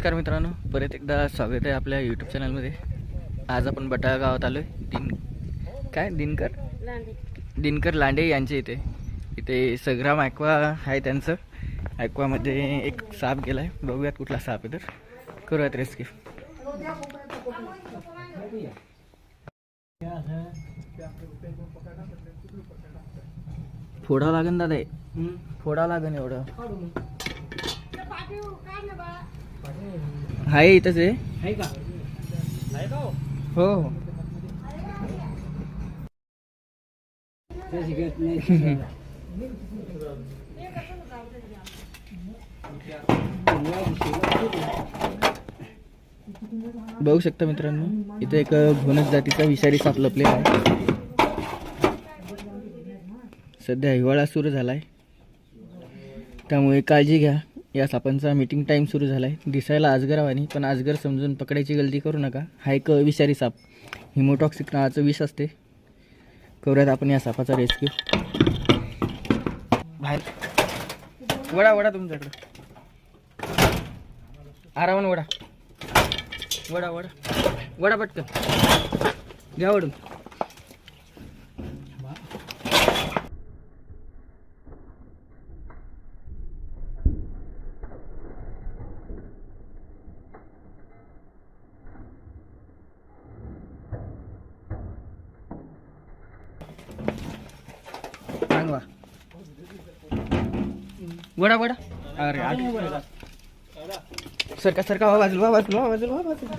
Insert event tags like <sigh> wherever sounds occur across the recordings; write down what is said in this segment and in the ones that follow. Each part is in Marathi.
नमस्कार मित्रांनो परत एकदा स्वागत आहे आपल्या यूट्यूब चॅनलमध्ये आज आपण बटाळा गावात आलो आहे दिन काय? दिनकर? दिनकर लांडे यांचे इथे. इथे सग्राम ॲक्वा आहे त्यांचं. ॲक्वामध्ये एक साप गेला आहे बघूयात कुठला साप आहे तर. करूयात रेस्क्यू फोडा लागेल दादा. फोडा लागेल एवढं. आहे इथंच आहे. हो? हो. <laughs> बघू शकता मित्रांनो इथे एक घोणस जातीचा विषारी साप लपलेला आहे. सध्या हिवाळा सुरू झाला आहे त्यामुळे काळजी घ्या. या सापांचा मीटिंग टाईम सुरू झाला आहे दिसायला आजगरावानी पण आजगर समजून पकडायची गलती करू नका. हा एक विषारी साप. हिमोटॉक्सिक नावाचं विष असते. करूयात आपण या सापाचा रेस्क्यू बाहेर. वडा वडा तुमच्याकडं. आरामानं वडा. वडा वडा. वडा पटकन. घ्या वडून. गोडा गोडा अरे आग. सरका सरका वा बाजूला वा बाजूला वा बाजूला वा बाजूला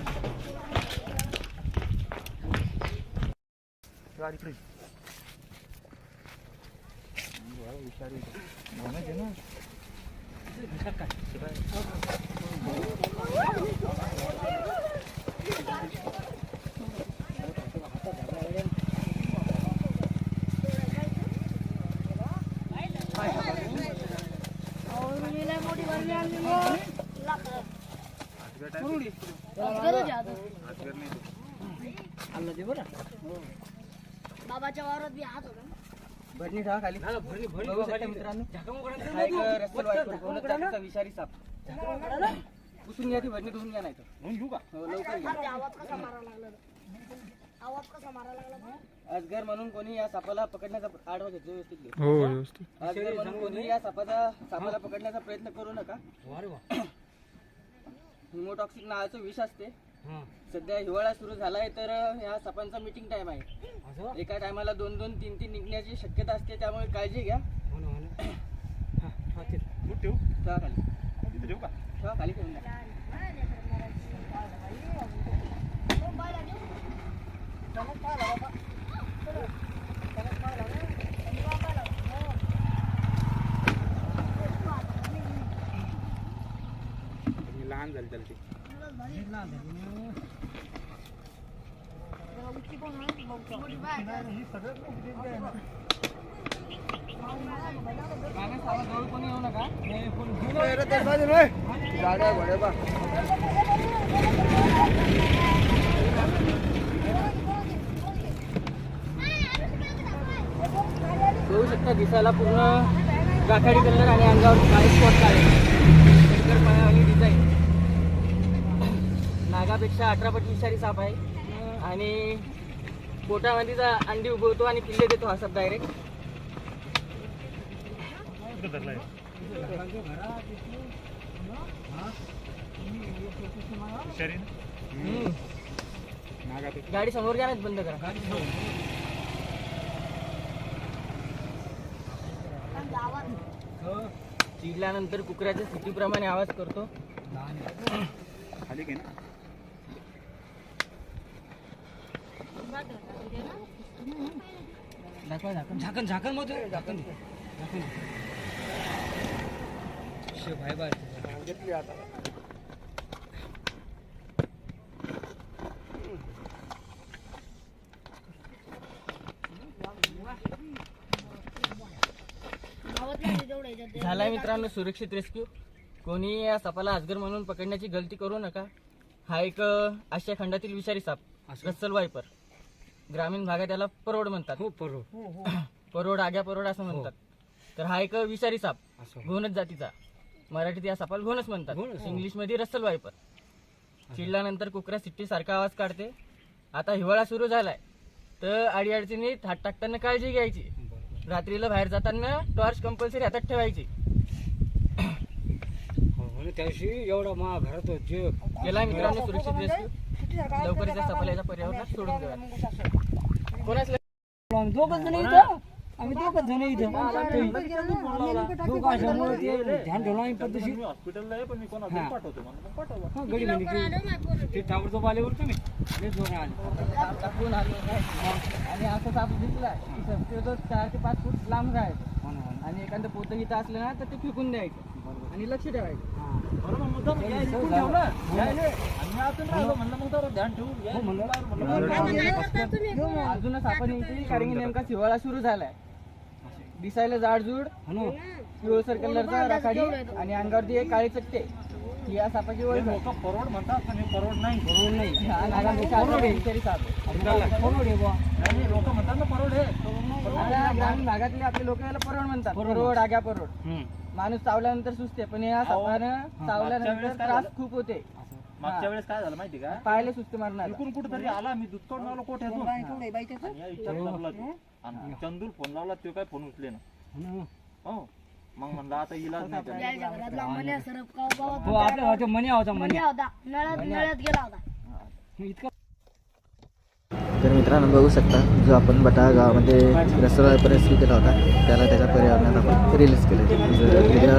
बाबाच्या वावरात बी हात होता भरणी ठेवा खाली. बघू शकता मित्रांनो. हा विषारी साप. पुसून घ्या ती भरणी धुवून घ्या नाही तर हो, लवकर आवाज कसा मारा लागला? आवाज कसा मारा लागला? अजगर म्हणून कोणी या सापाला पकडण्याचा आडवा घेतला व्यवस्थित घे. हो व्यवस्थित अजगर म्हणून कोणी या सापाचा सापाला पकडण्याचा प्रयत्न करू नका हिमोटॉक्सिक नावाचं विष असते सध्या हिवाळा सुरू झालाय तर ह्या सापांचा मीटिंग टाइम आहे एका टायमाला दोन दोन तीन तीन निघण्याची शक्यता असते त्यामुळे काळजी घ्या ठेवा खाली ठेवा खाली ठेवून द्या लहान झाली त्याला ती. बघू शकता दिसायला पूर्ण गाठाडी कलर आणि अंगावर काळे स्पॉट काळे नागापेक्षा अठरा पट विषारी साप आहे. आणि पोटामध्येचा अंडी उगवतो आणि पिल्ले देतो हा साप डायरेक्ट गाडी समोर घ्या बंद करा. चिडल्यानंतर कुकऱ्याच्या स्थितीप्रमाणे आवाज करतो. खाली घे ना. दाखवा झाकण झाकण झाकण मग झाकण घेतली आता गावात नाही तेवढं याच्यात. झालाय मित्रांनो सुरक्षित रेस्क्यू. कोणी या सापाला अजगर म्हणून पकडण्याची गलती करू नका. हा एक आशिया खंडातील विषारी साप रस्सल वायपर ग्रामीण भागात याला परोड म्हणतात. हो परो <clears throat> परोड आग्या परोड असं म्हणतात. तर हा एक विषारी साप असं. घोणच जातीचा. मराठीत या सापाला घोणच म्हणतात. घोणस. इंग्लिशमध्ये रसल वायपर चिडल्यानंतर कुकरा सिट्टी सारखा आवाज काढते. आता हिवाळा सुरू झालाय. तर अडी अडचणीत हात टाकताना काळजी घ्यायची. रात्रीला बाहेर जाताना टॉर्च कंपल्सरी हातात ठेवायची. हो आणि त्या दिवशी एवढा मा घरात जे गेला मित्रांनो सुरक्षित रेस्क्यू लवकरच पर्यावरणात सोडून देऊया कोणाच? आम्ही दोघच जण इथं? आम्ही दोघच जण इथं. दोघं असल्यामुळे ते ध्यान ठेवलं आम्ही पद्धतशीर. हॉस्पिटलला आहे पण मी कोणाला हा. पाठवतो म्हणून. मग पाठवा. हा गडी म्हणजे ते- ते ताबडतोब आल्यावर तुम्ही. ते दोघं आले. साप टाकून आलो आणि असं साप दिसला. शक्यतो चार ते पाच फूट लांब राहायचं हो हो. आणि एखादं पोतं इथं असलं ना तर ते फेकून द्यायचं. बरोबर. आणि लक्ष ठेवायचं. हा. बरोबर ठेवलं. हो. अजूनच आपण इथे कारण की नेमका हिवाळा सुरू झालाय दिसायला जाडजूड. पिवळसर कलरचा राखाडी आणि अंगावरती एक काळी चट्टे ही या सापाची ओळख आहे. लोकं म्हणतात पण हे नाही नाही हा नागापेक्षा असा विषारी साप आहे. आहे बुवा. नाही लोक म्हणतात ना परोड हे आता ग्रामीण भागातले आपले लोक याला परोड म्हणतात परोड. आग्या परोड. माणूस चावल्यानंतर सुचते पण या सापानं चावल्यानंतर त्रास? खूप होते. मागच्या वेळेस काय झालं माहिती का? पायाला सुस्ती मारणार. इकडून कुठेतरी आला मी दूध तोडून आलो कोठ्यातून आणि या विचार लागला तो. आणि चंदूर फोन लावला तो काय फोन उचले ना हो. मग म्हणलं आता इलाज नाही. हो. आपल्या गावचा मन्या होता मन्या होता नळ्यात नळ्यात गेला होता. इतका तर मित्रांनो बघू शकता जो आपण बटाळा गावामध्ये रस्ता रेस्क्यू केला होता त्याला त्याच्या पर्यावरणात आपण रिलीज केलं.